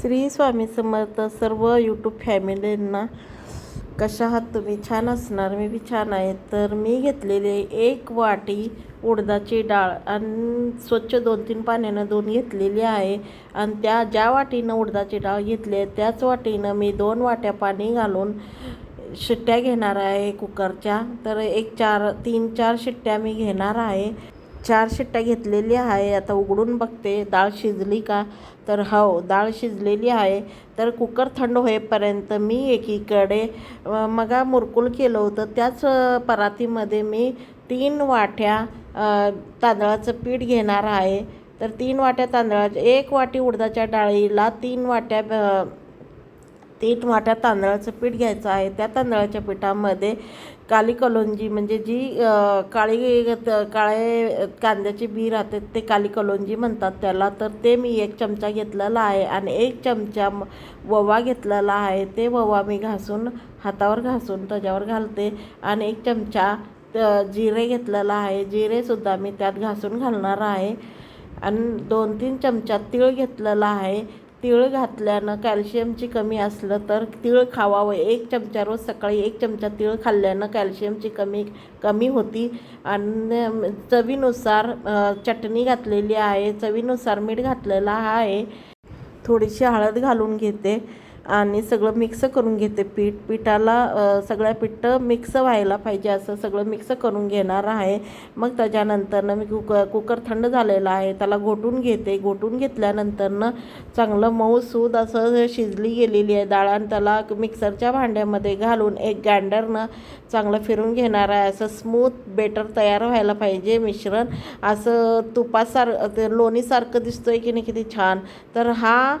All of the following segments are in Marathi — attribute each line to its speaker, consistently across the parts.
Speaker 1: श्री स्वामी समर्थ सर्व यूट्यूब फॅमिलींना कशा आहात तुम्ही? छान असणार मी बी छान आहे. तर मी घेतलेले एक वाटी उडदाची डाळ आणि स्वच्छ दोन तीन पाण्यानं दोन घेतलेली आहे. आणि त्या ज्या वाटीनं उडदाची डाळ घेतली आहे त्याच वाटीनं मी दोन वाट्या पाणी घालून शिट्ट्या घेणार आहे कुकरच्या. तर एक चार तीन चार शिट्ट्या मी घेणार आहे. चार शिट्ट्या घेतलेली आहे. आता उघडून बघते डाळ शिजली का? तर हो डाळ शिजलेली आहे. तर कुकर थंड होईपर्यंत मी एकीकडे मगा मुरकुल केलं होतं. त्याच परातीमध्ये मी तीन वाट्या तांदळाचं पीठ घेणार आहे. तर तीन वाट्या तांदळाच्या एक वाटी उडदाच्या डाळीला तीन वाट्या तीन वाट्या तांदळाचं पीठ घ्यायचं आहे. त्या तांदळाच्या पिठामध्ये काली कलोंजी म्हणजे जी काळी काळे कांद्याची बी राहते ते काली कलोंजी म्हणतात त्याला. तर ते मी एक चमचा घेतलेला आहे आणि एक चमचा ववा घेतलेला आहे. ते ववा मी घासून हातावर घासून त्याच्यावर घालते आणि एक चमचा जिरे घेतलेला आहे. जिरेसुद्धा मी त्यात घासून घालणार आहे. आणि दोन तीन चमचा तीळ घेतलेला आहे. तीळ घातल्यानं कॅल्शियमची कमी असलं तर तीळ खावावं. एक चमचा रोज सकाळी एक चमचा तीळ खाल्ल्यानं कॅल्शियमची कमी कमी होती. आणि चवीनुसार चटणी घातलेली आहे. चवीनुसार मीठ घातलेला आहे. थोडीशी हळद घालून घेते. आणि सगळं मिक्स करून घेते पीठ. पिठाला सगळ्या पीठ मिक्स व्हायला पाहिजे असं सगळं मिक्स करून घेणार आहे. मग त्याच्यानंतरनं मी कुक कुकर थंड झालेला आहे. त्याला घोटून घेते. घोटून घेतल्यानंतरनं चांगलं मऊ सूद असं शिजली गेलेली आहे. डाळ आणि त्याला मिक्सरच्या भांड्यामध्ये घालून एक ग्राइंडरनं चांगलं फिरून घेणार आहे. असं स्मूथ बेटर तयार व्हायला पाहिजे मिश्रण. असं तुपासार ते लोणीसारखं दिसतोय की नाही किती छान. तर हा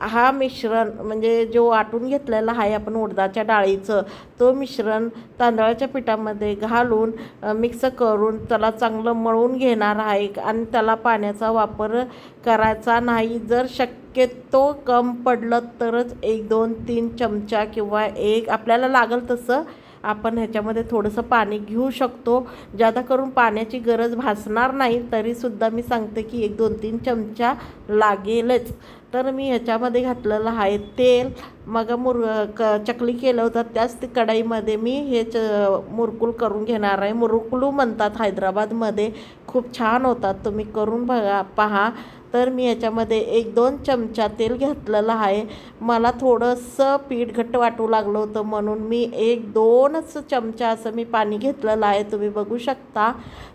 Speaker 1: हा मिश्रण म्हणजे जो वाटून घेतलेला आहे आपण उडदाच्या डाळीचं तो मिश्रण तांदळाच्या पिठामध्ये घालून मिक्स करून त्याला चांगलं मळून घेणार आहे आणि त्याला पाण्याचा वापर करायचा नाही. जर शक्यतो कम पडलं तरच एक दोन तीन चमचा किंवा एक आपल्याला लागल तसं आपण ह्याच्यामध्ये थोडंसं पाणी घेऊ शकतो. ज्यादा करून पाण्याची गरज भासणार नाही तरीसुद्धा मी सांगते की एक दोन तीन चमचा लागेलच. तर मी ह्याच्यामध्ये घातलेलं आहे तेल. मग मुर क चकली केलं होतं. त्याच कढाईमध्ये मी हे च मुरकुल करून घेणार आहे. मुरकुलू म्हणतात हैदराबादमध्ये. खूप छान होतात. तुम्ही करून बघा पहा. तर मी याच्यामध्ये एक दोन चमचा तेल घेतलेलं आहे. मला थोडंसं पीठ घट्ट वाटू लागलं होतं म्हणून मी एक दोनच चमचा असं मी पाणी घेतलेलं आहे. तुम्ही बघू शकता.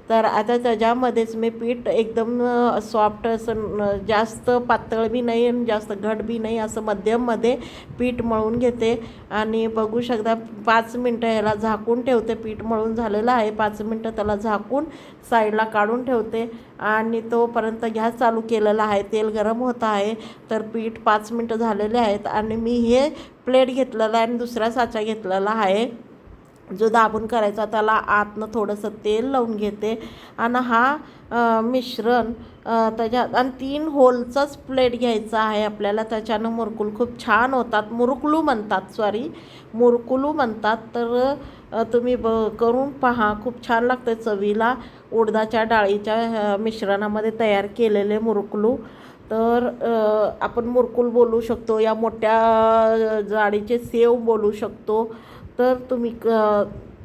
Speaker 1: तर आता त्याच्यामध्येच मी पीठ एकदम सॉफ्ट असं जास्त पातळ बी नाही आणि जास्त घट बी नाही असं मध्यममध्ये पीठ मळून घेते आणि बघू शकता पाच मिनटं ह्याला झाकून ठेवते. पीठ मळून झालेलं आहे. पाच मिनटं त्याला झाकून साईडला काढून ठेवते आणि तोपर्यंत गॅस चालू केलेला आहे. तेल गरम होत आहे. तर पीठ पाच मिनटं झालेले आहेत आणि मी हे प्लेट घेतलेला आहे आणि दुसरा साचा घेतलेला आहे. जो दाबून करायचा त्याला आतनं थोडंसं तेल लावून घेते. आणि हा मिश्रण त्याच्या त्याच्यात आणि तीन होलचाच प्लेट घ्यायचा आहे आपल्याला. त्याच्यानं मुरकुल खूप छान होतात. मुरकुलू म्हणतात सॉरी मुरकुलू म्हणतात. तर तुम्ही ब करून पहा. खूप छान लागते चवीला. उडदाच्या डाळीच्या मिश्रणामध्ये तयार केलेले मुरकुलू. तर आपण मुरकुल बोलू शकतो. या मोठ्या जाडीचे सेव बोलू शकतो. तर तुम्ही क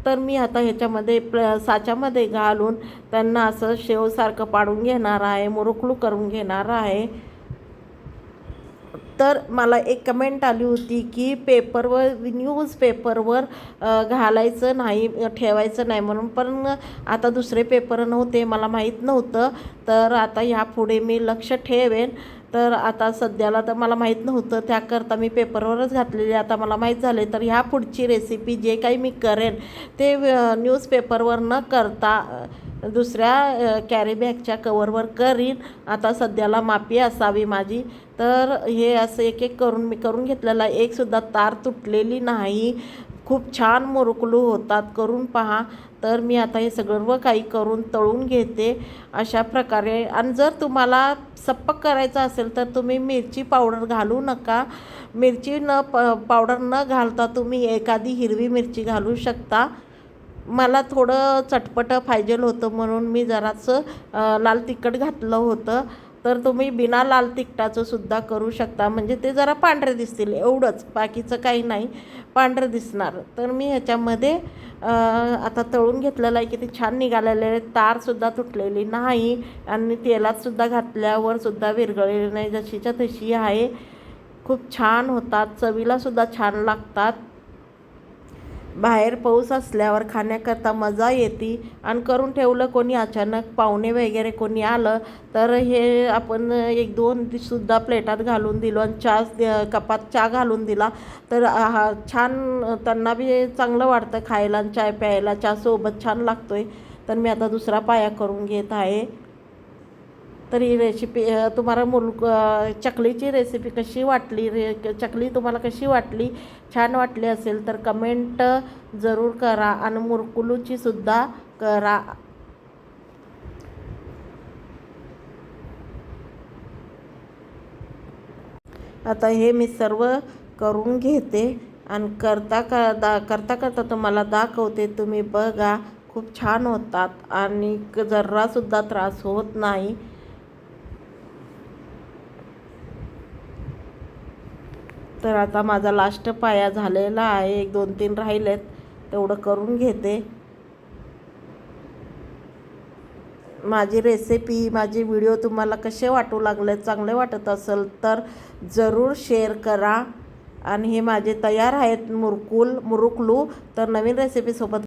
Speaker 1: तर मी आता ह्याच्यामध्ये प्ल साच्यामध्ये घालून त्यांना असं शेवसारखं पाडून घेणार आहे मुरुकलू करून घेणार आहे. तर मला एक कमेंट आली होती की पेपरवर न्यूज पेपरवर घालायचं नाही ठेवायचं नाही म्हणून. पण आता दुसरे पेपर नव्हते मला माहीत नव्हतं. तर आता ह्यापुढे मी लक्ष ठेवेन. तर आता सध्याला तर मला माहीत नव्हतं. त्याकरता मी पेपरवरच घातलेली. आता मला माहीत झाले तर ह्या पुढची रेसिपी जे काही मी करेन ते न्यूजपेपरवर न करता दुसऱ्या कॅरीबॅगच्या कवरवर करीन. आता सध्याला मापी असावी माझी. तर हे असं एक एक करून मी करून घेतलेला एकसुद्धा तार तुटलेली नाही. खूप छान मुरकुलू होतात. करून पहा. तर मी आता हे सर्व काही करून तळून घेते अशा प्रकारे. आणि जर तुम्हाला सप्पक करायचं असेल तर तुम्ही मिरची पावडर घालू नका. मिरची न प पावडर न घालता तुम्ही एखादी हिरवी मिरची घालू शकता. मला थोडं चटपटं पाहिजे होतं म्हणून मी जरासं लाल तिखट घातलं होतं. तर तुम्ही बिना लाल तिखटाचं सुद्धा करू शकता. म्हणजे ते जरा पांढरे दिसतील एवढंच. बाकीचं काही नाही पांढरे दिसणार. तर मी ह्याच्यामध्ये आता तळून घेतलेलं आहे किती छान निघालेले आहे तारसुद्धा तुटलेली नाही आणि तेलातसुद्धा घातल्यावर सुद्धा विरघळलेली नाही जशीच्या तशी आहे. खूप छान होतात. चवीलासुद्धा छान लागतात. बाहेर पाऊस असल्यावर खाण्याकरता मजा येते आणि करून ठेवलं कोणी अचानक पाहुणे वगैरे कोणी आलं तर हे आपण एक दोन सुद्धा प्लेटात घालून दिलो आणि चहा कपात चहा घालून दिला. तर हा छान त्यांना बी चांगलं वाटतं खायला आणि चाय प्यायला. चहा सोबत छान आहे तर मी आता दुसरा पाया करून घेत आहे. तर ही रेसिपी तुम्हाला मुल चकलीची रेसिपी कशी वाटली रे चकली तुम्हाला कशी वाटली छान वाटली असेल तर कमेंट जरूर करा आणि मुरकुलूची सुद्धा करा. आता हे मी सर्व करून घेते आणि करता का दा करता करता तुम्हाला दाखवते तुम्ही बघा खूप छान होतात आणि क- जरासुद्धा त्रास होत नाही. तर आता माझा लास्ट पाया झालेला आहे. एक दोन तीन राहिलेत. तेवढं करून घेते. माझी रेसिपी माझे व्हिडिओ तुम्हाला कसे वाटू लागले चांगले वाटत असेल तर जरूर शेअर करा. आणि हे माझे तयार आहेत मुरकुल मुरुकलू. तर नवीन रेसिपीसोबत